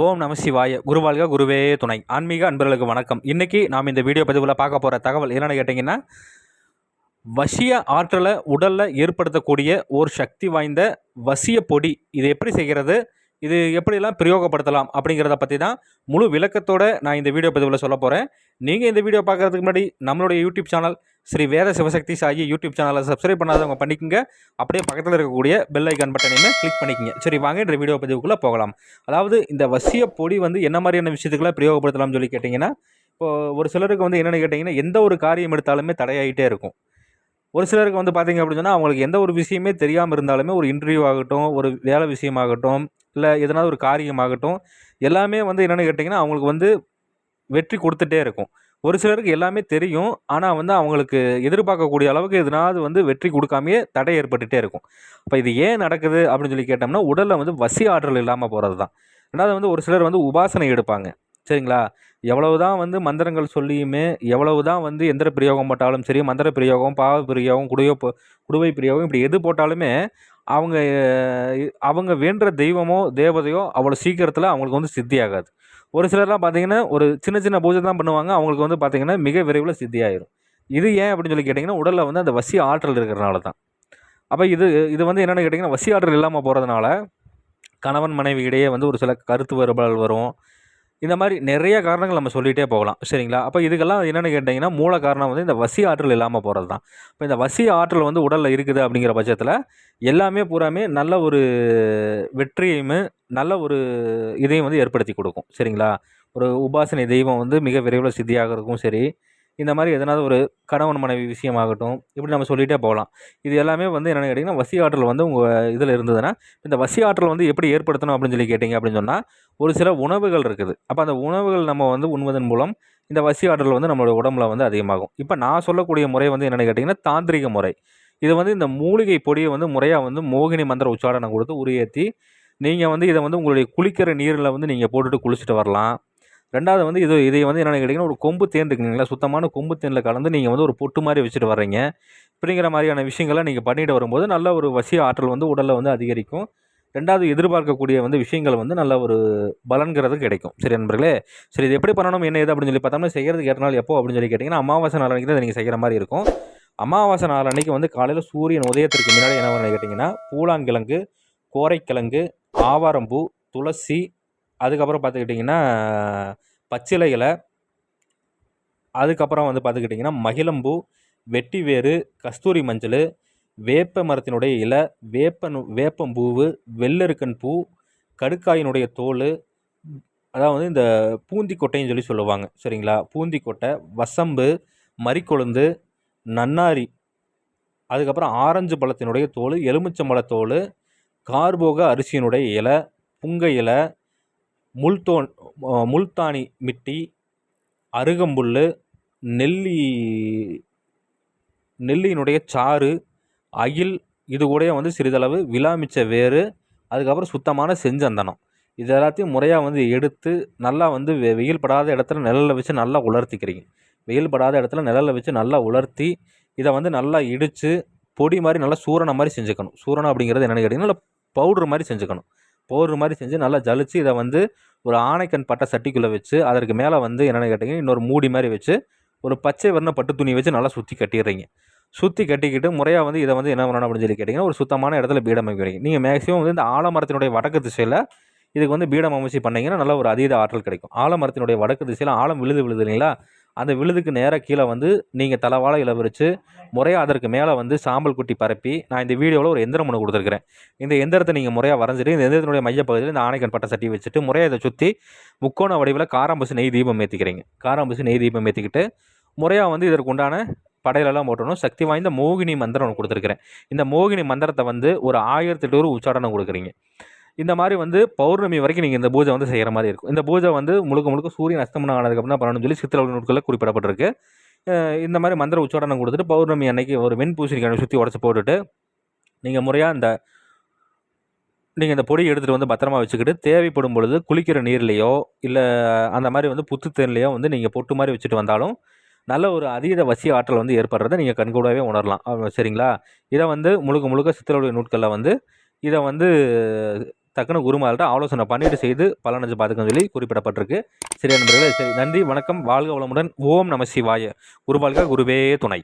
ஓம் நம சிவாய. குருவாழ்க குருவே துணை. ஆன்மீக அன்பர்களுக்கு வணக்கம். இன்றைக்கி நாம் இந்த வீடியோ பதிவில் பார்க்க போகிற தகவல் என்னென்னு கேட்டிங்கன்னா வசிய ஆற்றலை உடலில் ஏற்படுத்தக்கூடிய ஒரு சக்தி வாய்ந்த வசிய பொடி. இது எப்படி செய்கிறது? இது எப்படியெல்லாம் பிரயோகப்படுத்தலாம்? அப்படிங்கிறத பற்றி தான் முழு விளக்கத்தோடு நான் இந்த வீடியோ பதிவில் சொல்ல போகிறேன் நீங்கள் இந்த வீடியோ பார்க்குறதுக்கு முன்னாடி நம்மளுடைய YouTube channel Sri Veda Sivasakthi Sai YouTube சேனலை சப்ஸ்கிரைப் பண்ணாதவங்க பண்ணிக்கோங்க. அப்படியே பக்கத்தில் இருக்கக்கூடிய பெல் ஐக்கான் பட்டனையுமே கிளிக் பண்ணிக்கங்க. சரி வாங்க இந்த வீடியோ பதிவுக்குள்ளே போகலாம். அதாவது இந்த வசிய பொடி வந்து என்ன மாதிரியான விஷயத்துக்குலாம் பிரயோகப்படுத்தலாம்னு சொல்லி கேட்டிங்கன்னா இப்போ ஒரு சிலருக்கு வந்து என்னென்னு கேட்டிங்கன்னா எந்த ஒரு காரியம் எடுத்தாலுமே தடையாகிட்டே இருக்கும். ஒரு சிலருக்கு வந்து பார்த்திங்க அப்படின்னு சொன்னால் அவங்களுக்கு எந்த ஒரு விஷயமே தெரியாமல் இருந்தாலுமே ஒரு இன்டர்வியூ ஆகட்டும் ஒரு வேலை விஷயமாகட்டும் இல்லை எதனாவது ஒரு காரியமாகட்டும் எல்லாமே வந்து என்னென்னு கேட்டிங்கன்னா அவங்களுக்கு வந்து வெற்றி கொடுத்துட்டே இருக்கும். ஒரு சிலருக்கு எல்லாமே தெரியும். ஆனால் வந்து அவங்களுக்கு எதிர்பார்க்கக்கூடிய அளவுக்கு எதனாவது வந்து வெற்றி கொடுக்காமையே தடை ஏற்பட்டுகிட்டே இருக்கும். இப்போ இது ஏன் நடக்குது அப்படின்னு சொல்லி கேட்டோம்னா உடலில் வந்து வசி ஆற்றல் இல்லாமல் போகிறது தான் ரெண்டாவது வந்து ஒரு சிலர் வந்து உபாசனை எடுப்பாங்க. சரிங்களா? எவ்வளவு தான் வந்து மந்திரங்கள் சொல்லியுமே எவ்வளவு தான் வந்து எந்திர பிரயோகம் போட்டாலும் சரி மந்திர பிரயோகம் பாவ பிரயோகம் குடியோ குடுவை பிரயோகம் இப்படி எது போட்டாலுமே அவங்க அவங்க வேண்டுற தெய்வமோ தேவதையோ அவ்வளோ சீக்கிரத்தில் அவங்களுக்கு வந்து சித்தி ஆகாது ஒரு சிலர்லாம் பார்த்தீங்கன்னா ஒரு சின்ன சின்ன பூஜை தான் பண்ணுவாங்க. அவங்களுக்கு வந்து பார்த்தீங்கன்னா மிக விரைவில் சித்தியாயிரும். இது ஏன் அப்படின்னு சொல்லி கேட்டிங்கன்னா உடலில் வந்து அந்த வசி ஆற்றல் இருக்கிறனால தான் அப்போ இது இது வந்து என்னென்னு கேட்டிங்கன்னா வசி ஆற்றல் இல்லாமல் போகிறதுனால கணவன் மனைவி இடையே வந்து ஒரு சில கருத்து வேறுபாடுகள் வரும். இந்த மாதிரி நிறைய காரணங்கள் நம்ம சொல்லிகிட்டே போகலாம். சரிங்களா? அப்போ இதுக்கெல்லாம் என்னென்னு கேட்டிங்கன்னா மூல காரணம் வந்து இந்த வசி ஆற்றல் இல்லாமல் போகிறது தான் இப்போ இந்த வசி ஆற்றல் வந்து உடலில் இருக்குது அப்படிங்கிற பட்சத்தில் எல்லாமே பூராமே நல்ல ஒரு வெற்றியுமே நல்ல ஒரு இதையும் வந்து ஏற்படுத்தி கொடுக்கும். சரிங்களா? ஒரு உபாசனை தெய்வம் வந்து மிக விரைவில் சித்தியாகிறதுக்கும் சரி. இந்த மாதிரி எதனாவது ஒரு கணவன் மனைவி விஷயமாகட்டும் இப்படி நம்ம சொல்லிகிட்டே போகலாம். இது எல்லாமே வந்து என்னென்னு கேட்டிங்கன்னா வசி ஆற்றல் வந்து உங்கள் இதில் இருந்ததுன்னா இந்த வசி ஆற்றல் வந்து எப்படி ஏற்படுத்தணும் அப்படின்னு சொல்லி கேட்டிங்க அப்படின்னு சொன்னால் ஒரு சில உணவுகள் இருக்குது. அப்போ அந்த உணவுகள் நம்ம வந்து உண்வதன் மூலம் இந்த வசி ஆற்றல் வந்து நம்மளோட உடம்புல வந்து அதிகமாகும். இப்போ நான் சொல்லக்கூடிய முறை வந்து என்னென்னு கேட்டிங்கன்னா தாந்திரிக முறை. இது வந்து இந்த மூலிகை பொடியை வந்து முறையாக வந்து மோகினி மந்திர உச்சாரணம் கொடுத்து உரியேற்றி நீங்கள் வந்து இதை வந்து உங்களுடைய குளிக்கிற நீரில் வந்து நீங்கள் போட்டுட்டு குளிச்சுட்டு வரலாம். ரெண்டாவது வந்து இது இதை வந்து என்னென்னு கேட்டிங்கன்னா ஒரு கொம்பு தேன் இருக்குங்களா சுத்தமான கொம்பு தேனில் கலந்து நீங்கள் வந்து ஒரு பொட்டு மாதிரி வச்சுட்டு வர்றீங்க. அப்படிங்கிற மாதிரியான விஷயங்களை நீங்கள் பண்ணிட்டு வரும்போது நல்ல ஒரு வசிய ஆற்றல் வந்து உடலில் வந்து அதிகரிக்கும். ரெண்டாவது எதிர்பார்க்கக்கூடிய வந்து விஷயங்கள் வந்து நல்ல ஒரு பலன்கிறது கிடைக்கும். சரி நண்பர்களே சரி இது எப்படி பண்ணணும் என்ன ஏது அப்படின்னு சொல்லி பார்த்தோம்னா செய்கிறதுக்கு ஏற்ற நாள் எப்போ அப்படின்னு சொல்லி கேட்டிங்கன்னா அமாவாசை நாள் தான் நீங்கள் செய்கிற மாதிரி இருக்கும். அமாவாசை நாள் அன்றைக்கி வந்து காலையில் சூரியன் உதயத்திற்கு முன்னாடி என்ன பண்ணி கேட்டிங்கன்னா பூலாங்கிழங்கு கோரைக்கிழங்கு ஆவாரம்பூ துளசி அதுக்கப்புறம் பார்த்துக்கிட்டிங்கன்னா பச்சிலை இலை. அதுக்கப்புறம் வந்து பார்த்துக்கிட்டிங்கன்னா மகிழம்பூ வெட்டி வேறு கஸ்தூரி மஞ்சள் வேப்ப மரத்தினுடைய இலை வேப்ப வேப்பம்பூவு வெள்ளருக்கன் பூ கடுக்காயினுடைய தோல் அதாவது இந்த பூந்திக்கொட்டைன்னு சொல்லி சொல்லுவாங்க சரிங்களா? பூந்திக்கொட்டை வசம்பு மறிக்கொழுந்து நன்னாரி அதுக்கப்புறம் ஆரஞ்சு பழத்தினுடைய தோல் எலுமிச்சம்பழத்தோல் கார்போக அரிசியினுடைய இலை புங்க இலை முல்தோன் முல்தானி மிட்டி அருகம்புல் நெல்லி நெல்லியினுடைய சாறு அகில் இது கூட வந்து சிறிதளவு விழாமிச்ச வேறு அதுக்கப்புறம் சுத்தமான செஞ்சந்தனம். இது எல்லாத்தையும் முறையாக வந்து எடுத்து நல்லா வந்து வெ வெயில் படாத இடத்துல நிழலில் வச்சு நல்லா உலர்த்திக்கிறீங்க. வெயில் படாத இடத்துல நிழலில் வச்சு நல்லா உலர்த்தி இதை வந்து நல்லா இடித்து பொடி மாதிரி நல்லா சூரணம் மாதிரி செஞ்சுக்கணும். சூரணம் அப்படிங்கிறது என்னென்னு கேட்டிங்கன்னா நல்லா மாதிரி செஞ்சுக்கணும். போடுற மாதிரி செஞ்சு நல்லா ஜலிச்சு இதை வந்து ஒரு ஆணைக்கண் பட்டை சட்டிக்குள்ளே வச்சு அதற்கு மேலே வந்து என்னென்னு கேட்டிங்கன்னா இன்னொரு மூடி மாதிரி வச்சு ஒரு பச்சை வர்ண பட்டு துணி வச்சு நல்லா சுற்றி கட்டிடுறீங்க. சுற்றி கட்டிக்கிட்டு முறையாக வந்து இதை வந்து என்ன பண்ணணும் அப்படின்னு சொல்லி கேட்டிங்கன்னா ஒரு சுத்தமான இடத்துல பீடம் நீங்கள் மேக்ஸிமம் வந்து இந்த ஆலமரத்தினுடைய வடக்கு திசையில் இதுக்கு வந்து பீடம் அமைச்சு பண்ணிங்கன்னா நல்ல ஒரு அதீத ஆற்றல் கிடைக்கும். ஆலமரத்தினுடைய வடக்கு திசையில் ஆழம் விழுது விழுது இல்லைங்களா? அந்த விழுதுக்கு நேராக கீழே வந்து நீங்கள் தலைவாழை இலை விரித்து முறையாக அதற்கு மேலே வந்து சாம்பல் குட்டி பரப்பி நான் இந்த வீடியோவில் ஒரு எந்திரம் ஒன்று கொடுத்துருக்குறேன். இந்த எந்திரத்தை நீங்கள் முறையாக வரைஞ்சிட்டு இந்த எந்திரத்தினுடைய மையப்பகுதியில் இந்த ஆணைக்கன் பட்டை சட்டி வச்சுட்டு முறையாக இதை சுற்றி முக்கோண வடிவில் காராம்பசு நெய் தீபம் ஏற்றிக்கிறீங்க காராம்பசு நெய் தீபம் ஏற்றிக்கிட்டு முறையாக வந்து இதற்கு உண்டான படையிலெல்லாம் போட்டணும் சக்தி வாய்ந்த மோகினி மந்திரம் ஒன்று கொடுத்துருக்குறேன். இந்த மோகினி மந்திரத்தை வந்து ஒரு ஆயிரத்தி எட்டு உச்சாடனம் கொடுக்குறீங்க. இந்த மாதிரி வந்து பௌர்ணமி வரைக்கும் நீங்கள் இந்த பூஜை வந்து செய்கிற மாதிரி இருக்கும். இந்த பூஜை வந்து முழுக்க முழுக்க சூரியன் அஸ்தமனம் ஆனதுக்கப்புறம் தான் பண்ணணும்னு சொல்லி சித்திர நூட்களில் குறிப்பிடப்பட்டிருக்கு. இந்த மாதிரி மந்திர உச்சாரணம் கொடுத்துட்டு பௌர்ணமி அன்னைக்கு ஒரு வெண் பூசணிக்காய் சுற்றி உடச்சி போட்டுட்டு நீங்கள் முறையாக இந்த நீங்கள் இந்த பொடி எடுத்துகிட்டு வந்து பத்திரமா வச்சுக்கிட்டு தேவைப்படும் பொழுது குளிக்கிற நீர்லேயோ இல்லை அந்த மாதிரி வந்து புத்து தேன்லேயோ வந்து நீங்கள் பொட்டு மாதிரி வச்சுட்டு வந்தாலும் நல்ல ஒரு அதீத வசிய ஆற்றல் வந்து ஏற்படுறதை நீங்கள் கண்கூடாகவே உணரலாம். சரிங்களா? இதை வந்து முழுக்க முழுக்க சித்திரவுடைய நூட்களில் வந்து இதை வந்து டக்குன்னு குருமார்கிட்ட ஆலோசனை பண்ணிட்டு செய்து பலனஞ்சு பார்த்துக்கன்னு சொல்லி குறிப்பிடப்பட்டிருக்கு. சரி நண்பர்களே சரி நன்றி வணக்கம் வாழ்க வளமுடன் ஓம் நம சிவாய. குருவாழ்க குருவே துணை.